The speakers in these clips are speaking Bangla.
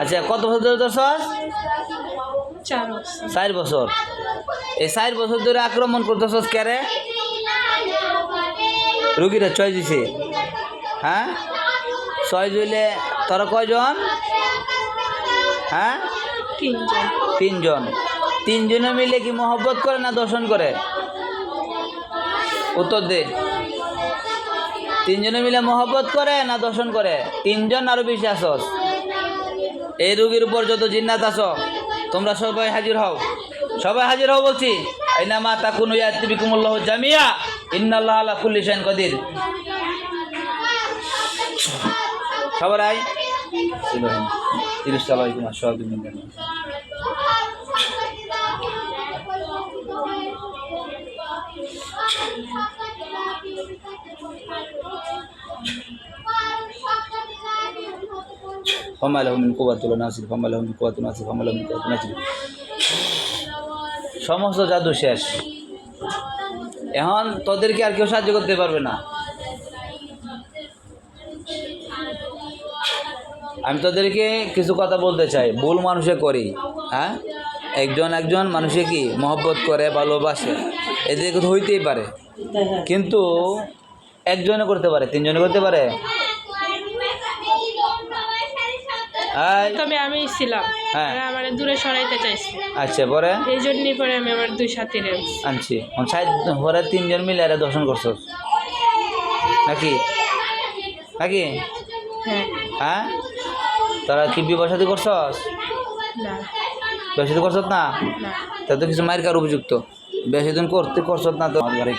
আচ্ছা কত বছর ধরে চার বছর চার বছর। এই চার বছর ধরে আক্রমণ করতেছস কেরে রুগীরা ছয় দিছে। হ্যাঁ? ছয় দিলে তোর কয়জন? হ্যাঁ? তিনজন। তিনজন। তিনজনে মিলে কি মহব্বত করে না দর্শন করে? উত্তর দে। তিনজনে মিলে মহব্বত করে না দর্শন করে? তিনজন আরও বেশি আসস। এই রুগীর উপর যত জিন্নাত আছো তোমরা সবাই হাজির হও। সবাই হাজির হও বলছি আইনা মা তাকুন ইয়াতিবিকুমুল্লাহ জামিয়া ইন্নাল্লাহ আলা কুল্লি কাদির। আই তিরিশ আলাইকুম আসসালাম فما له من قوة ولا ناصر فما له من قوة ناصر فما له من قوة ناصر সমস্ত জাদু শেষ এখন তোদেরকে আর কেউ সাহায্য করতে পারবে না আমি তোদেরকে কিছু কথা বলতে চাই ভুল মানুষে করি হ্যাঁ একজন একজন মানুষে কি মহব্বত করে ভালোবাসে এদেরকে তো হইতেই পারে কিন্তু একজনে করতে পারে তিনজনে করতে পারে তবে আমি ছিলাম। হ্যাঁ। আমার দূরে সরাইতে চাইছি। আচ্ছা পরে? এই জন্যই পরে আমি আমার দুই সাথী আনছি। সাইড ঘরে তিনজন মিলে এরা দর্শন করছ? নাকি? নাকি? হ্যাঁ। হ্যাঁ? তারা কি বিবাহ সাথী করছস না। বিবাহ সাথী করছত না? তা তো কিছু মায়ের কার উপযুক্ত। বেশি দিন করতে করছত না তো? আমার ঘরে।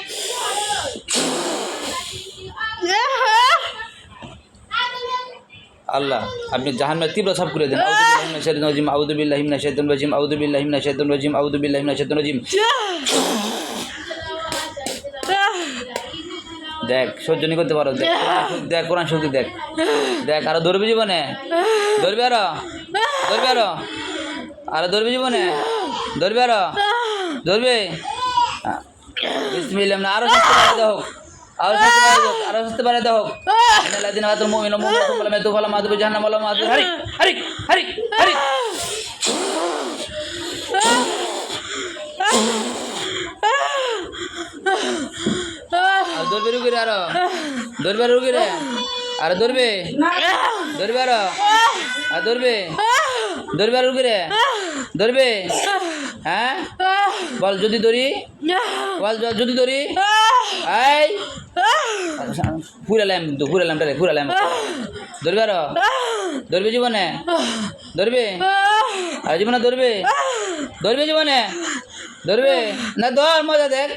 আল্লাহ, আপনি জাহান্নামের তীব্র সাপ করে দেন। আউদুবিল্লাহ হিমনা শৈতান রাজিম আউদুবিল্লাহ হিমনা শৈতান রাজিম আউদুবিল্লাহ হিমনা শৈতান রাজিম দেখ, সহ্য নি করতে পারো, দেখ শক্তি- দেখ, কোরআন শক্তি দেখ। দেখ, আরও ধরবি জীবনে? ধরবি আরও? ধরবি আরও? আরও ধরবি জীবনে? ধরবি আরও? ধরবি? বিসমিল্লাহ আরও বাড়াই দাও আরও শাস্তি দাও, আরও শাস্তি বাড়াই দাও। ইন্নাল্লাযিনা আতাল মুমিনা ওয়া লাম ইয়াতুফু ফালাহুম আযাবু জাহান্নাম ওয়া লাহুম আযাবু হারিক হারিক হারিক হারিক আর ধরবে রুগী রে আরও। ধরবে রুগী রে আরে ধরবে। ধরবে আরও। আর ধরবে। আর রুগী রে ধরবে। হ্যাঁ? বল, যদি ধরি। বল, যদি ধরি। আই ফুরালাম কিন্তু ফুরালাম তাহলে ফুরালাম ধরবে আরও? ধরবে জীবনে? ধরবে? আর জীবনে ধরবে? ধরবে জীবনে? ধরবে? না, ধর, মজা দেখ।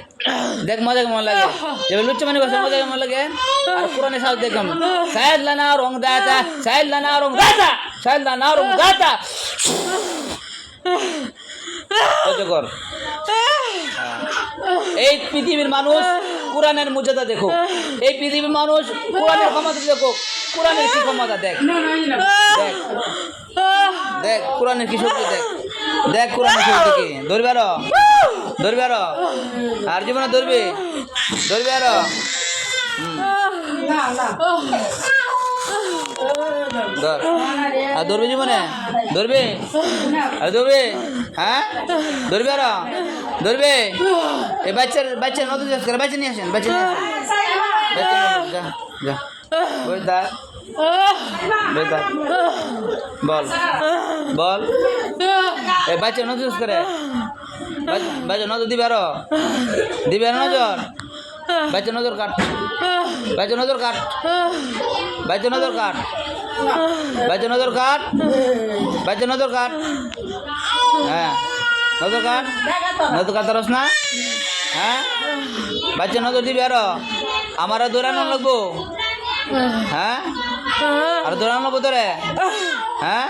দেখ, মজা কেমন লাগে? এবার লুচ্চা মানে বসে, মজা কেমন লাগে? আর পুরানে সাল দেখলাম সাইড লানা রং দাতা। সাইড লানা রং দাতা। সাইড লানা রং দাতা। এই পৃথিবীর মানুষ কোরআনের মর্যাদা দেখো। এই পৃথিবীর মানুষ কোরআনের ক্ষমতা দেখো। কোরআনের কি ক্ষমতা? দেখ। দেখ। দেখ কোরআনের কি শক্তি দেখ। দেখ কোরআনের শক্তি কি। ধরবে আরও। ধরবে আরও। আর জীবনে ধরবে। ধরবে আরও। ধর। আর ধরবে জীবনে? ধরবে? আর ধরবে? হ্যাঁ? ধরবে আরও। ধরবে? এই বাচ্চার বাচ্চা নতুন চাষ করে? বাচ্চা নিয়ে আসেন, বাচ্চা নিয়ে যা যা বল বল এই বাচ্চা নজর ইউজ করে? বাচ্চা নজর দিবে আরও। দিবে আরও নজর। বাচ্চা নজর কাট। বাচ্চা নজর কাট। বাচ্চা নজর কাট। বাচ্চা নজর কাট। বাচ্চা নজর কাট। হ্যাঁ। নজর কাট নজর না? হ্যাঁ? বাচ্চা নজর দিবি আরও। আমার আর দৌড়ানো লাগবো। হ্যাঁ? আর দৌড়ানো লাগবো তোরে। হ্যাঁ?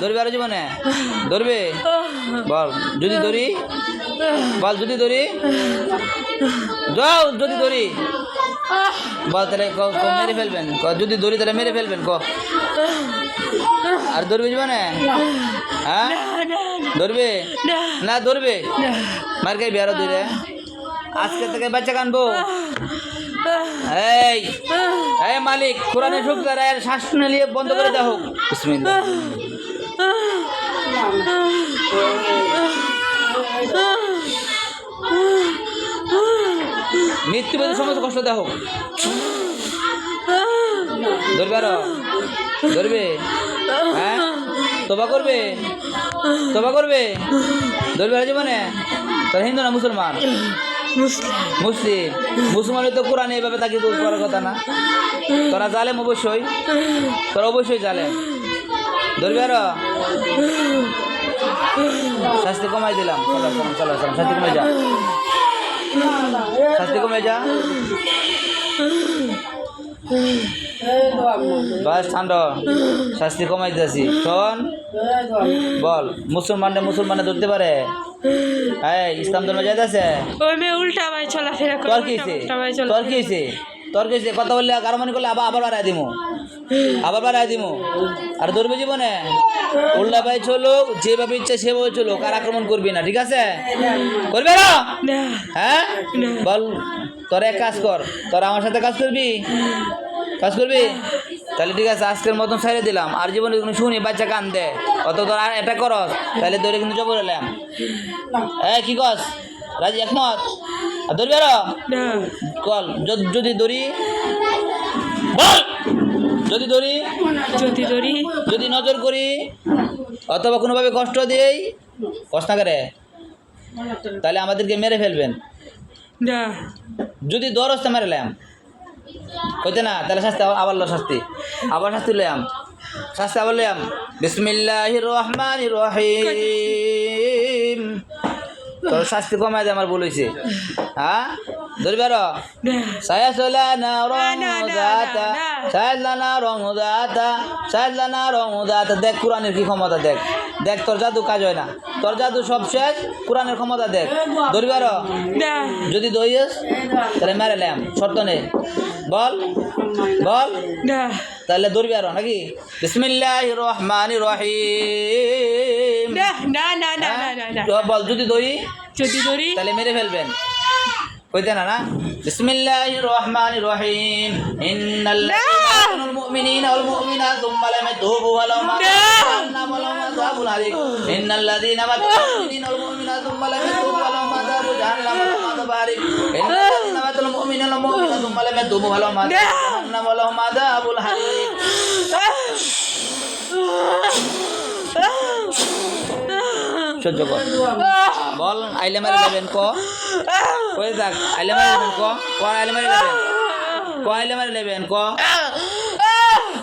ধরবি আরও জীবনে। ধরবে বল, যদি ধরি বল যদি ধরি। যাও, যদি ধরি। বল তাহলে মেরে ফেলবেন। ক, যদি ধরি তাহলে মেরে ফেলবেন, ক। আর ধরবে জীবনে? হ্যাঁ? ধরবে? না, ধরবে। মার খাইবি আরও ধরে। আজকে থেকে বাচ্চা কানবো। এই এই মালিক, কোরআনে ঢুকতে রায়ের শ্বাস নিয়ে বন্ধ করে দেওয়া হোক বিসমিল্লাহ। মৃত্যু বেদে সমস্ত কষ্ট দেওয়া হোক ধরবে আরও? ধরবে? হ্যাঁ? তোবা করবে? তোবা করবে? ধরবে আর জীবনে? তোর হিন্দু না মুসলমান? মুসলিম। মুসলিম মুসলমানের তো কোরআন এইভাবে তাকে দূর করার কথা না। তোরা জালেম অবশ্যই। তোরা অবশ্যই জালেম। ধরবি আরও? শাস্তি কমাই দিলাম। চলো চলো শাস্তি কমে যা শাস্তি কমে যা। বাস ঠান্ড। শাস্তি কমাই দিয়েছি শোন বল মুসলমানরা মুসলমানে ধরতে পারে। হ্যাঁ ইসলাম ধর্মে যাইতেছে উল্টা ভাই চলাফেরা কি তোর কি তোর কি কথা বললে গারমানি করলে আবার আবার বাড়াই দিমু। আবার বাড়াই দিমু। আর ধরবে জীবনে? উল্টা ভাই চলুক যেভাবে ইচ্ছা সেভাবে চলুক আর আক্রমণ করবি না ঠিক আছে? করবে না? হ্যাঁ? বল তোর এক কাজ কর তোর আমার সাথে কাজ করবি? কাজ করবি? তাহলে ঠিক আছে আজকের মতন ছেড়ে দিলাম। আর জীবনে কোনো শুনি বাচ্চা কান দে অত তোর আর এটা করস তাহলে ধরে কিন্তু জবর এলাম। হ্যাঁ কি কস রাজি একমত? আর ধরবি আরও কল যদি- যদি ধরি বল! যদি ধরি? যদি ধরি। যদি নজর করি? অথবা কোনোভাবে কষ্ট দিই কষ্ট না করে? তাহলে আমাদেরকে মেরে ফেলবেন। যদি না। যদি দরস্তে মারলাম কইতে না তাহলে শাস্তি আবার- লো শাস্তি। আবার শাস্তি লয়াম শাস্তি আবার লয়াম বিসমিল্লাহ রহমান রহিম। তোর শাস্তি কমায় আমার ভুল হয়েছে হ্যাঁ? ধরবি আরও? না। সায়াসলানা রং না, না, দাতা না, না। সায়াসলানা রং দাতা সায়াসলানা রং দাতা দেখ কোরআনের কি ক্ষমতা দেখ। দেখ তোর জাদু কাজ হয় না। তোর জাদু সব শেষ কোরআনের ক্ষমতা দেখ। ধরবি আরও? না। যদি দইস তাহলে মেরে মেরেলাম শর্ত নেই। বল বল। তাহলে ধরবি আরও নাকি? বিসমিল্লাহ রহমান রহিম। না না না না না না না। বল যদি দই যদি ধরি। তাহলে মেরে ফেলবেন। কইতে না না? বিসমিল্লাহ রহমান রহিম। ইন্নাল لعن المؤمنين والمؤمنات ثم لم يتوبوا ولهم جهنم ولهم عذاب عليم إن الذين مكروا المؤمنين والمؤمنات ثم لم يتوبوا ولهم عذاب جهنم ولهم عذاب عليم إن الذين مكروا المؤمنين والمؤمنات ثم لم يتوبوا ولهم عذاب جهنم ولهم عذاب حليم সহ্য কর বল আইলে মারি যাবেন ক কয়ে যাক আইলে মারি যাবেন ক আইলে মারি যাবেন ক আইলে মারি যাবেন ক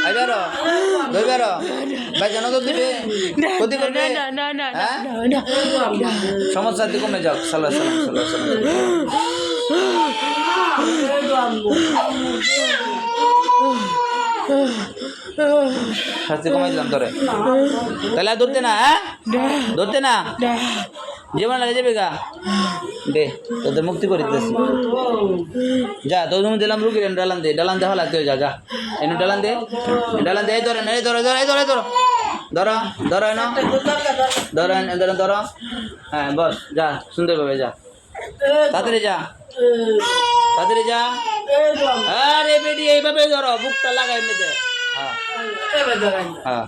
র আইবে র ধরবে র ভাই জানো তো দিবে। ক্ষতি করবে। না না না না না না সমস্যা দিকে কমে যাও। সাল্লাহ সাল্লাম সাল্লাহ সাল্লাম শাস্তি কমাই দিলাম তোরে। তাহলে ধরতে না হ্যাঁ? ধরতে না। জীবন লাগে যাবে গা। দে, তোদের মুক্তি করে দিতেছি। যা তোর তুমি দিলাম রুগী ডালান দে ডালান দে তুই যা যা। এনে ডালান দে ডালান দে, এই ধরে এই ধরে ধরে, এই ধরে ধরো। ধরো ধরো এনো। ধরো ধরো ধরো। হ্যাঁ বস, যা, সুন্দরভাবে যা। তাড়াতাড়ি যা। তাড়াতাড়ি যা। আরে বেডি এইভাবে ধরো, বুকটা লাগাই মেতে হ্যাঁ। হ্যাঁ।